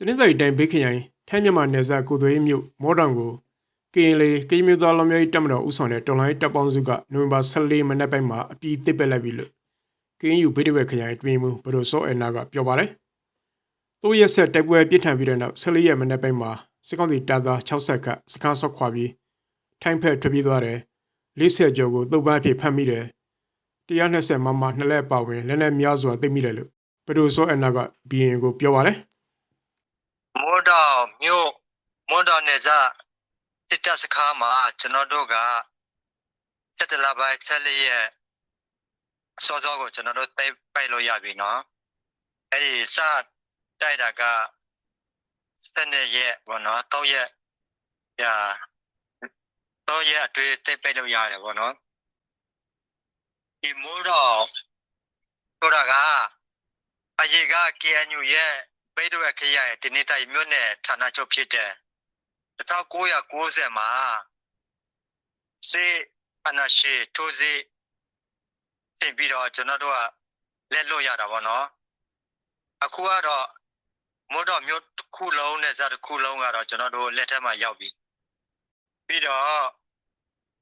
တနင်္သာရီတိုင်းဘေးခရိုင်ထိုင်းမြန်မာနယ်စပ်ကိုသွေးမြို့မော်တောင်ကိုကရင်လေကရင်မျိုးသားလောင်မျိုးတပ်မတော်ဦးဆောင်တဲ့တော်လိုင်းတပ်ပေါင်းစုကနိုဝင်ဘာ14မနက်ပိုင်းမှာအပြည့်တစ်ပက်လိုက်ပြီလို့ကရင်ယူဘေးတဝက်ခရိုင်အတွင်းမှုဘရိုစောအနာကပြောပါတယ်။သူရက်ဆက်တိုက်ပွဲပြစ်ထန်ပြီးတဲ့နောက်14ရက်မနက်ပိုင်းမှာစစ်ကောင်စီတပ်သား60ခန့်စခန်းဆော့ခွာပြီးထိုင်းဖက်ထွက်ပြေးသွားတယ်။40ကျော်ကိုတုပ်ပန်းအဖြစ်ဖမ်းမိတယ်။120မမနှစ်လက်ပါဝင်လက်နက်များစွာသိမ်းမိတယ်လို့ဘရိုစောအနာက BN ကိုပြောပါတယ်။ မော်တော်မြို့မော်တော်နယ်စပ်စစ်တပ်စခန်းမှာကျွန်တော်တို့ကစက်တလပိုင်းဆက်လေးရဲ့အစောစောကိုကျွန်တော်တို့တိုက်ပိုက်လို့ရပြီနော်အဲ့ဒီစတိုက်တာကစနေရက်ဘောနော်တောက်ရက်ရာတောက်ရက်အတွင်းတိုက်ပိုက်လို့ရတယ်ဘောနော်ဒီမော်တော်ဆိုတာကအရေက KNU ရဲ့ ပိတ်တော့ခရရဲ့ဒီနေ့တိုင်မြို့နယ်ဌာနချုပ်ဖြစ်တဲ့1990မှာစေအနာရှိထိုးစီသင်ပြီးတော့ကျွန်တော်တို့ကလက်လွတ်ရတာပေါ့နော်အခုကတော့မို့တော့မြို့တစ်ခုလုံးနဲ့ဇာတ်တစ်ခုလုံးကတော့ကျွန်တော်တို့လက်ထက်မှာရောက်ပြီပြီးတော့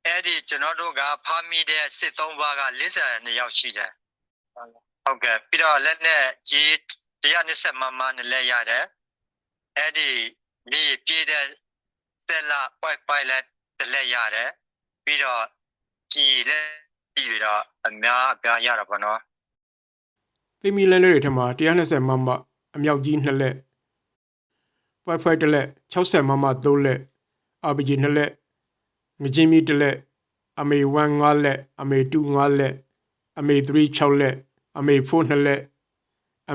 အဲ့ဒီကျွန်တော်တို့ကဖားမိတဲ့စစ်သုံးပါးက42ယောက်ရှိတယ်ဟုတ်ကဲ့ပြီးတော့လက်နဲ့ကြီး 120မမနဲ့လဲရတယ်အဲ့ဒီဒီပြည့်တဲ့ဆက်လာပိုက်ပိုက်လက်တလက်ရတယ်ပြီးတော့ကြည်လက်ပြီးတော့အများအပြားရတာပေါ့နော်သိမီလန်တွေထမှာ120မမအမြောက်ကြီး2လက် Wi-Fi တစ်လက်60မမ3လက် RPG 2လက်ငကြင်းမီတစ်လက်အမေ1 5လက်အမေ2 5လက်အမေ3 6လက်အမေ4 2လက်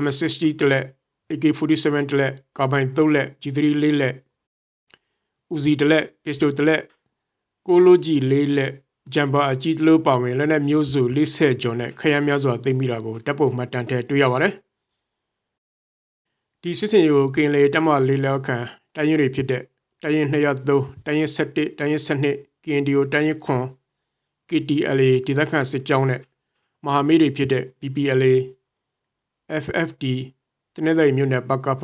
M60 တစ်လက် AK47 တစ်လက်ကာဘိုင်3လက် G3 4လက်ဦးစီတစ်လက် pistol တစ်လက်ကိုလိုကြီး4လက်ဂျမ်ဘာအကြီးတလို့ပါဝင်လက်နဲ့မျိုးစု40ကျော်နဲ့ခရမ်းများစွာသိမ်းမိတာကိုတပ်ပုတ်မှတ်တမ်းထဲတွေ့ရပါတယ်ဒီစစ်စင်ကိုကင်လေတက်မလေးလောက်ခံတိုင်းရင်တွေဖြစ်တဲ့တိုင်းရင်203တိုင်းရင်7တိုင်းရင်7ကင်ဒီယိုတိုင်းရင်ခွန် KTLA ဒေသခံစစ်ကြောင်းနဲ့မဟာမိတ်တွေဖြစ်တဲ့ PPLA FFD တနင်္သာရီမြို့နယ်ပကဖ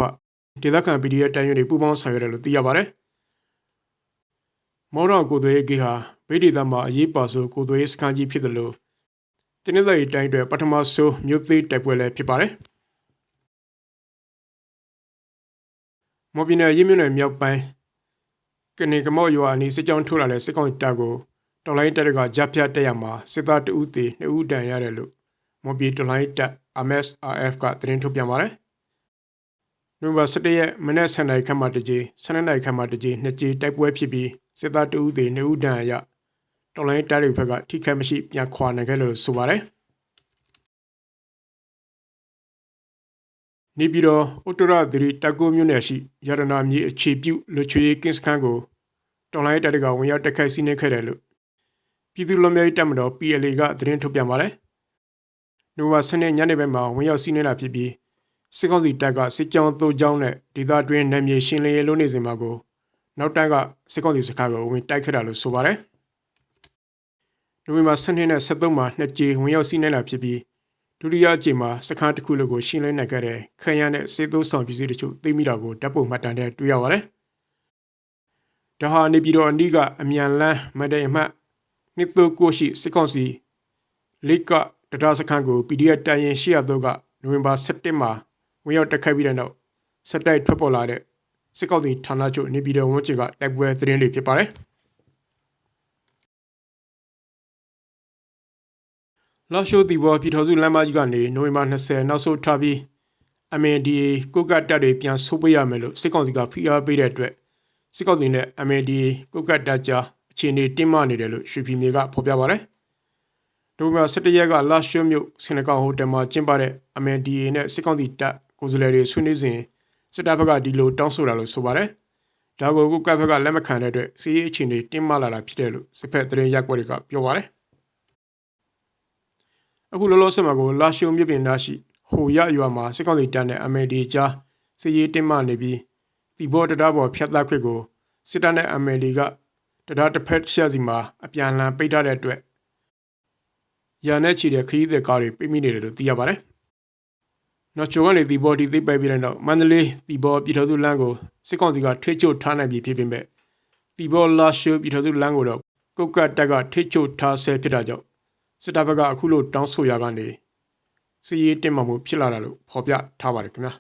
ဒေသခံ PDF တိုင်းရင်တွေပူးပေါင်းဆောင်ရွက်တယ်လို့သိရပါတယ်မော်တော်ကိုသွေးကြီးဟာဗိဒေသမှာအရေးပါဆိုကိုသွေးစခန်းကြီးဖြစ်တယ်လို့တနင်္သာရီတိုင်းအတွက်ပထမဆုံးမြို့သေးတိုက်ပွဲလည်းဖြစ်ပါတယ်မော်ဘီနယ်ရင်းမြစ်နယ်မြောက်ပိုင်းကနေကမော့ရွာအနီးစစ်ကြောင်းထိုးလာတဲ့စစ်ကောင်တပ်ကိုတော်လိုင်းတပ်ကဂျပ်ဖြတ်တက်ရမှာစစ်သားတဦးသေးနှစ်ဦးတန်ရတယ်လို့မော်ဘီတော်လိုင်းတပ် MSRF ကသတင်းထုတ်ပြန်ပါတယ်နိုဝင်ဘာ17ရက်မနက်7:00နာရီခန့်မှတကြီး7:00နာရီခန့်မှတကြီးနှစ်ကြီးတိုက်ပွဲဖြစ်ပြီးစစ်သားတဦးသေးနှစ်ဦးတန်ရတော်လိုင်းတပ်တွေဘက်ကထိခိုက်မရှိပြန်ခွာနိုင်ခဲ့လို့ဆိုပါတယ်နေပြည်တော်ဥတ္တရသတိတကုမြို့နယ်ရှိရတနာမြေအခြေပြုလူချွေကင်းစခန်းကိုတော်လိုင်းတပ်တွေကဝင်ရောက်တိုက်ခိုက်စီးနင်းခဲ့တယ်လို့ပြည်သူ့လူမျိုးရေးတပ်မတော် PLA ကသတင်းထုတ်ပြန်ပါတယ်။ နိုဝင်ဘာ10ရက်ညနေပိုင်းမှာဝင်ရောက်စီးနင်းလာဖြစ်ပြီးစစ်ကောင်စီတပ်ကစစ်ကြောင်းသို့ကြောင်းနဲ့ဒေသတွင်းနယ်မြေရှင်းလင်းရေးလုပ်နေစဉ်မှာကိုနောက်တန်းကစစ်ကောင်စီစခန်းကိုဝင်တိုက်ခဲ့တာလို့ဆိုပါတယ်။နိုဝင်ဘာ10ရက်နဲ့13မှာနှစ်ကြိမ်ဝင်ရောက်စီးနင်းလာဖြစ်ပြီးဒုတိယအကြိမ်မှာစခန်းတစ်ခုလုံးကိုရှင်းလင်းနိုင်ခဲ့တဲ့ခရမ်းနဲ့စေသုံးဆောင်ပစ္စည်းတချို့သိမ်းမိတာကိုတပ်ပုံမှတ်တမ်းနဲ့တွေ့ရပါတယ်။ဒါဟာနေပြည်တော်အနီးကအမြန်လန်းမဒိန်မှတ်နှစ်သို့ကိုရှိစစ်ကောင်စီလိက တဒါစခန်းကို PDF တိုင်ရင်800ကနိုဝင်ဘာ17မှာဝင်ရောက်တက်ခိုက်ပြီးတဲ့နောက်စက်တိုက်ထွက်ပေါ်လာတဲ့စစ်ကောင်စီဌာနချုပ်နေပြည်တော်ဝန်ကျင်ကတိုက်ပွဲသတင်းတွေဖြစ်ပါတယ်။လာရှိုတီဘောပြည်ထောင်စုလမ်းမကြီးကနေနိုဝင်ဘာ20နောက်ဆုံးထားပြီး MNDA ကိုကတ်တပ်တွေပြန်ဆုတ်ပေးရမယ်လို့စစ်ကောင်စီကဖိအားပေးတဲ့အတွက်စစ်ကောင်စီနဲ့ MNDA ကိုကတ်တပ်ကြားအခြေအနေတင်းမာနေတယ်လို့ရွှေပြည်မြေကဖော်ပြပါတယ်။ နိုဝင်ဘာ17ရက်ကလာရှိုမြို့စင်ကောင်ဟိုတယ်မှာကျင်းပတဲ့ MNDA နဲ့စစ်ကောင်စီတပ်ကိုယ်စားလှယ်တွေဆွေးနွေးစဉ်စစ်တပ်ဘက်ကဒီလိုတောင်းဆိုတာလို့ဆိုပါတယ်။ဒါကိုကိုကတ်ဘက်ကလက်မခံတဲ့အတွက်စီးရေးအခြေအနေတင်းမာလာတာဖြစ်တယ်လို့စစ်ဖက်သတင်းရက်ွက်တွေကပြောပါတယ်။အခုလောလောဆယ်မှာကိုလာရှိုမြို့ပြင်သားရှိဟိုရရွာမှာစစ်ကောင်စီတပ်နဲ့ MNDA ကြားစီးရေးတင်းမာနေပြီးဒီဘော်တရားပေါ်ဖျက်သားခွင့်ကိုစစ်တပ်နဲ့ MNDA ကတရားတစ်ဖက်ရှက်စီမှာအပြန်အလှန်ပိတ်ထားတဲ့အတွက် ရာနဲ့ချီတဲ့ခရီးသည်ကားတွေပြိမိနေတယ်လို့သိရပါတယ်နော်ချိုကနေဒီဘော်ဒီသိပ်ပိုက်ပြီးတဲ့နောက်မန္တလေးဒီဘော်ပြည်ထောင်စုလမ်းကိုစစ်ကောင်စီကထိချုပ်ထားနိုင်ပြီဖြစ်ပေမဲ့ဒီဘော်လာရှိုပြည်ထောင်စုလမ်းကိုတော့ကုတ်ကတ်တက်ကထိချုပ်ထားဆဲဖြစ်တာကြောင့်စစ်တပ်ဘက်ကအခုလိုတောင်းဆိုရကနေစီရေးတင်မှမှုဖြစ်လာတာလို့ဖော်ပြထားပါတယ်ခင်ဗျာ